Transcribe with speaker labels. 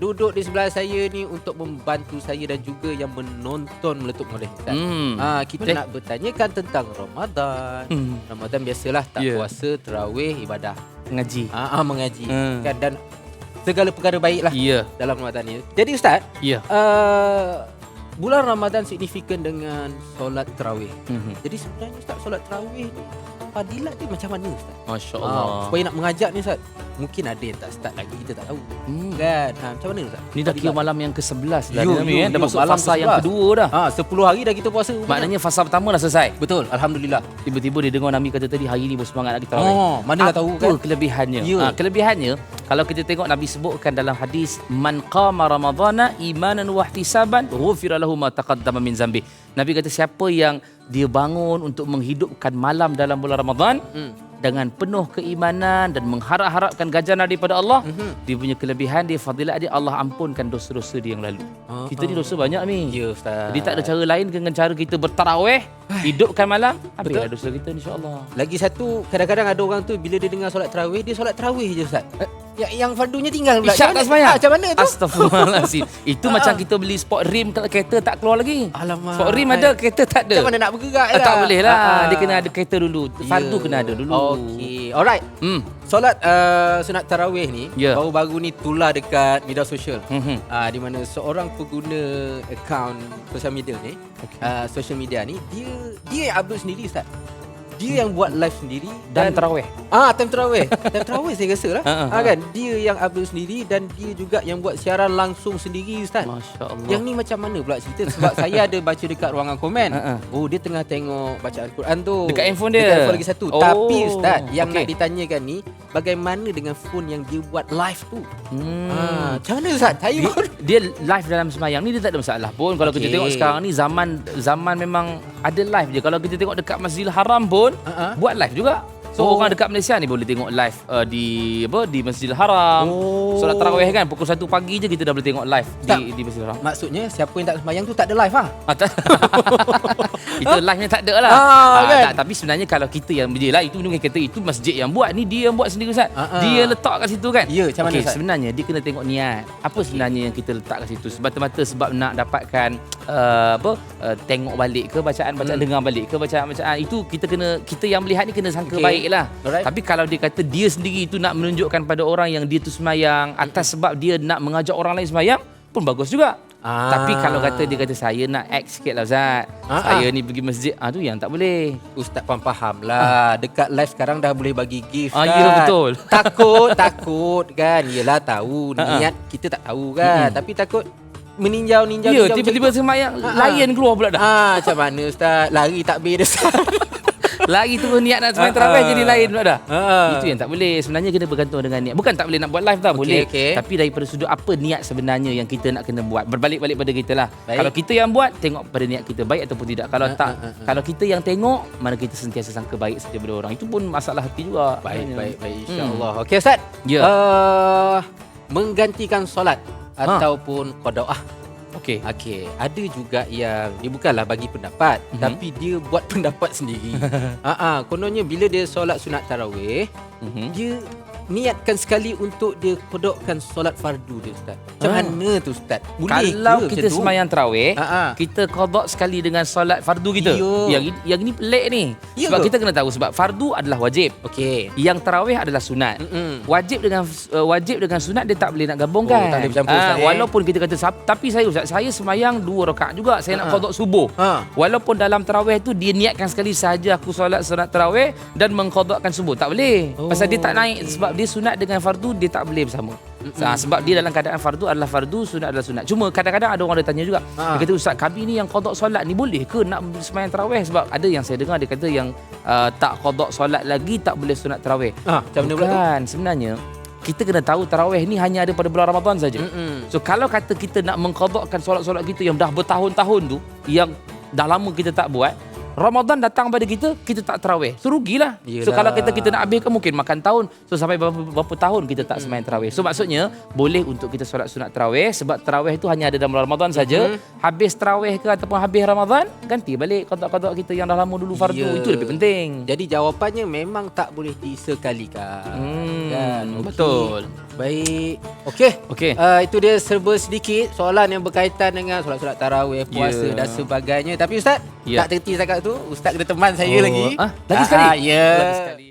Speaker 1: duduk di sebelah saya ni untuk membantu saya dan juga yang menonton meletup molek Ustaz.
Speaker 2: Hmm.
Speaker 1: Ah, kita
Speaker 2: Betul.
Speaker 1: nak bertanyakan tentang Ramadan.
Speaker 2: Hmm.
Speaker 1: Ramadan biasalah tak
Speaker 2: Ya.
Speaker 1: puasa, terawih, ibadah.
Speaker 2: Ngaji.
Speaker 1: Ah, ah mengaji
Speaker 2: Hmm.
Speaker 1: kan dan segala perkara baiklah
Speaker 2: Ya.
Speaker 1: dalam Ramadan ni. Jadi Ustaz,
Speaker 2: Ya.
Speaker 1: uh, bulan Ramadan signifikan dengan solat terawih.
Speaker 2: Mhm.
Speaker 1: Jadi sebenarnya Ustaz solat terawih ni fadilat dia macam mana Ustaz?
Speaker 2: Masya-Allah.
Speaker 1: Ah, supaya nak mengajak ni Ustaz. Mungkin ada yang tak start lagi kita tak tahu.
Speaker 2: Hmm.
Speaker 1: Kan? Ha, macam mana Ustaz?
Speaker 2: Ni dah kira malam yang ke-11 dah ni, eh. Dah masuk
Speaker 1: malam
Speaker 2: fasa yang
Speaker 1: ke-11.
Speaker 2: kedua dah.
Speaker 1: Ha, 10 hari dah kita puasa.
Speaker 2: Maknanya fasa pertama dah selesai.
Speaker 1: betul. Alhamdulillah.
Speaker 2: Tiba-tiba dia dengar Nabi kata tadi hari ni bersemangat nak kita.
Speaker 1: Oh, mana dah tahu kan?
Speaker 2: kelebihannya?
Speaker 1: Ya.
Speaker 2: Ha, kelebihannya kalau kita tengok Nabi sebutkan dalam hadis man qama ramadhana imanan wa ihtisaban ghufira lahu ma taqaddama min zambi. Nabi kata siapa yang dia bangun untuk menghidupkan malam dalam bulan Ramadan
Speaker 1: Hmm.
Speaker 2: Dengan penuh keimanan dan mengharap-harapkan ganjaran daripada Allah,
Speaker 1: Mhm.
Speaker 2: dia punya kelebihan dia fadilat dia Allah ampunkan dosa-dosa dia yang lalu.
Speaker 1: Ah,
Speaker 2: Kita ni dosa banyak ni.
Speaker 1: Ya Ustaz.
Speaker 2: Jadi tak ada cara lain dengan cara kita bertarawih, hidupkan malam, habislah dosa kita insya-Allah.
Speaker 1: Lagi satu, kadang-kadang ada orang tu bila dia dengar solat terawih, dia solat terawih je Ustaz. Yang, yang fardunya tinggal pula.
Speaker 2: Isyak tak semayang?
Speaker 1: Ah, Macam mana tu?
Speaker 2: Astagfirullahalazim. Itu
Speaker 1: Ah.
Speaker 2: macam kita beli sport rim kalau kereta tak keluar lagi.
Speaker 1: Alamak.
Speaker 2: Sport rim ada, kereta tak ada.
Speaker 1: Macam mana nak bergerak
Speaker 2: Ah, tak boleh lah.
Speaker 1: Ah,
Speaker 2: Dia kena ada kereta dulu. Fardu
Speaker 1: Ya.
Speaker 2: kena ada dulu.
Speaker 1: Okey. Alright.
Speaker 2: Hmm.
Speaker 1: Solat uh, sunat tarawih ni
Speaker 2: Ya.
Speaker 1: baru-baru ni tular dekat media sosial.
Speaker 2: Mhm.
Speaker 1: Ah di mana seorang pengguna akaun sosial media ni,
Speaker 2: Okey.
Speaker 1: uh, social media ni dia dia yang upload sendiri Ustaz. Dia yang buat live sendiri
Speaker 2: Dan tarawih.
Speaker 1: Ah, time tarawih. time tarawih saya rasa lah.
Speaker 2: Ha, ha,
Speaker 1: ah,
Speaker 2: ha.
Speaker 1: kan? Dia yang upload sendiri dan dia juga yang buat siaran langsung sendiri Ustaz.
Speaker 2: Masya Allah.
Speaker 1: Yang ni macam mana pula cerita sebab saya ada baca dekat ruangan komen.
Speaker 2: Ha, ha.
Speaker 1: Oh dia tengah tengok bacaan Quran tu.
Speaker 2: Dekat handphone dia?
Speaker 1: Dekat handphone lagi satu.
Speaker 2: Oh,
Speaker 1: Tapi ustaz yang
Speaker 2: okey.
Speaker 1: nak ditanyakan ni bagaimana dengan phone yang dia buat live tu?
Speaker 2: Hmm.
Speaker 1: Macam mana ustaz? Saya
Speaker 2: Dia, dia live dalam semayang ni dia tak ada masalah pun. Kalau kita
Speaker 1: Okey.
Speaker 2: tengok sekarang ni zaman zaman memang ada live je. Kalau kita tengok dekat Masjidil Haram pun
Speaker 1: Ha-ha.
Speaker 2: buat live juga. So
Speaker 1: Oh.
Speaker 2: orang dekat Malaysia ni boleh tengok live uh, di apa di Masjidil Haram.
Speaker 1: Oh.
Speaker 2: Solat tarawih kan pukul 1 pagi je kita dah boleh tengok live
Speaker 1: Tak.
Speaker 2: di di Masjidil Haram.
Speaker 1: Maksudnya siapa yang tak sembahyang tu tak ada live ah.
Speaker 2: Ah, itu live-nya tak ada lah.
Speaker 1: Ah, kan?
Speaker 2: tak, tapi sebenarnya kalau kita yang dia lah itu mungkin kata itu masjid yang buat ni dia yang buat sendiri Ustaz.
Speaker 1: Ah, ah.
Speaker 2: Dia letak kat situ kan.
Speaker 1: Ya, macam mana, Ustaz?
Speaker 2: sebenarnya dia kena tengok niat. Apa sebenarnya yang kita letak kat situ? Semata-mata sebab nak dapatkan uh, apa uh, tengok balik ke bacaan-bacaan
Speaker 1: Hmm.
Speaker 2: dengar balik ke bacaan-bacaan itu kita kena kita yang melihat ni kena sangka
Speaker 1: Okey.
Speaker 2: baik lah.
Speaker 1: Alright.
Speaker 2: Tapi kalau dia kata dia sendiri itu nak menunjukkan pada orang yang dia tu semayang atas sebab dia nak mengajak orang lain semayang pun bagus juga.
Speaker 1: Ah.
Speaker 2: Tapi kalau kata dia kata saya nak act sikit lah Ustaz.
Speaker 1: Ah,
Speaker 2: saya ni pergi masjid. Ah tu yang tak boleh.
Speaker 1: Ustaz pun faham lah Dekat live sekarang dah boleh bagi gift
Speaker 2: Ah,
Speaker 1: kan
Speaker 2: ya, betul.
Speaker 1: Takut Takut kan Yelah tahu
Speaker 2: Ah, ah.
Speaker 1: Niat kita tak tahu kan
Speaker 2: Mm-mm.
Speaker 1: Tapi takut Meninjau-ninjau
Speaker 2: Ya,
Speaker 1: ninjau
Speaker 2: tiba-tiba
Speaker 1: macam tu.
Speaker 2: semayang
Speaker 1: Ah, ah.
Speaker 2: lion keluar pula dah.
Speaker 1: Ah, macam mana Ustaz Lari dia Ustaz
Speaker 2: Lagi tu niat nak semayang
Speaker 1: Ah,
Speaker 2: terawih
Speaker 1: ah.
Speaker 2: jadi lain pula dah.
Speaker 1: Ah.
Speaker 2: Itu yang tak boleh. Sebenarnya kena bergantung dengan niat. Bukan tak boleh nak buat live tau,
Speaker 1: Okey,
Speaker 2: boleh.
Speaker 1: okey.
Speaker 2: Tapi daripada sudut apa niat sebenarnya yang kita nak kena buat. Berbalik-balik pada kita lah.
Speaker 1: Baik.
Speaker 2: Kalau kita yang buat, tengok pada niat kita baik ataupun tidak. Kalau
Speaker 1: Ah,
Speaker 2: tak,
Speaker 1: ah, ah, ah.
Speaker 2: kalau kita yang tengok, mana kita sentiasa sangka baik saja pada orang. Itu pun masalah hati juga.
Speaker 1: Baik,
Speaker 2: sebenarnya.
Speaker 1: baik, baik
Speaker 2: Hmm.
Speaker 1: insya-Allah. Okey Ustaz.
Speaker 2: Ya.
Speaker 1: Uh, menggantikan solat
Speaker 2: Ha.
Speaker 1: ataupun qadaah.
Speaker 2: Okey.
Speaker 1: Okey, ada juga yang dia bukanlah bagi pendapat,
Speaker 2: Mhm.
Speaker 1: tapi dia buat pendapat sendiri. Ha ah, kononnya bila dia solat sunat tarawih,
Speaker 2: Mhm.
Speaker 1: dia niatkan sekali untuk dia kodokkan solat fardu dia ustaz. Macam
Speaker 2: Ah.
Speaker 1: mana tu ustaz? Boleh
Speaker 2: Kalau
Speaker 1: ke
Speaker 2: kita semayang terawih,
Speaker 1: Ha ah.
Speaker 2: kita qada sekali dengan solat fardu kita.
Speaker 1: Ya.
Speaker 2: Yang yang ini pelik ni.
Speaker 1: Ya
Speaker 2: sebab kita kena tahu sebab fardu adalah wajib.
Speaker 1: Okey.
Speaker 2: Yang tarawih adalah sunat.
Speaker 1: Mm-mm.
Speaker 2: Wajib dengan uh, wajib dengan sunat dia tak boleh nak gabungkan.
Speaker 1: Oh, tak boleh bercampur,
Speaker 2: Ah,
Speaker 1: Ustaz, eh?
Speaker 2: walaupun kita kata "Sab- tapi saya Ustaz, saya semayang dua rakaat juga. Saya nak
Speaker 1: Ha.
Speaker 2: qada subuh.
Speaker 1: Ha.
Speaker 2: Walaupun dalam tarawih tu dia niatkan sekali sahaja aku solat sunat tarawih dan mengqadakan subuh. Tak boleh.
Speaker 1: Oh,
Speaker 2: Pasal dia tak naik sebab dia sunat dengan fardu dia tak boleh bersama. Ha, sebab dia dalam keadaan fardu adalah fardu, sunat adalah sunat. Cuma kadang-kadang ada orang dia tanya juga.
Speaker 1: Ha.
Speaker 2: Dia kata ustaz, kami ni yang qada solat ni boleh ke nak semayang tarawih sebab ada yang saya dengar dia kata yang uh, tak qada solat lagi tak boleh sunat tarawih.
Speaker 1: Ah, macam mana pula tu?
Speaker 2: Bukan, sebenarnya kita kena tahu tarawih ni hanya ada pada bulan Ramadan saja. So kalau kata kita nak mengqadakkan solat-solat kita yang dah bertahun-tahun tu yang dah lama kita tak buat, Ramadan datang pada kita, kita tak tarawih. So rugilah. So
Speaker 1: Yelah.
Speaker 2: kalau kita kita nak habiskan mungkin makan tahun. So sampai berapa, berapa tahun kita tak sembahyang tarawih. So maksudnya boleh untuk kita solat sunat tarawih sebab tarawih itu hanya ada dalam Ramadan saja. Habis tarawih ke ataupun habis Ramadan, ganti balik qada-qada kita yang dah lama dulu fardu.
Speaker 1: Ya.
Speaker 2: Itu lebih penting.
Speaker 1: Jadi jawapannya memang tak boleh disekalikan.
Speaker 2: Hmm,
Speaker 1: Kan? Okey.
Speaker 2: betul.
Speaker 1: Baik. Okey.
Speaker 2: Okey.
Speaker 1: Uh, itu dia serba sedikit soalan yang berkaitan dengan solat-solat tarawih, puasa
Speaker 2: Ya.
Speaker 1: dan sebagainya. Tapi ustaz,
Speaker 2: Ya.
Speaker 1: tak terhenti setakat tu. Ustaz kena teman saya
Speaker 2: Oh.
Speaker 1: lagi.
Speaker 2: Ah, lagi sekali?
Speaker 1: Ah, ya.
Speaker 2: Lagi sekali.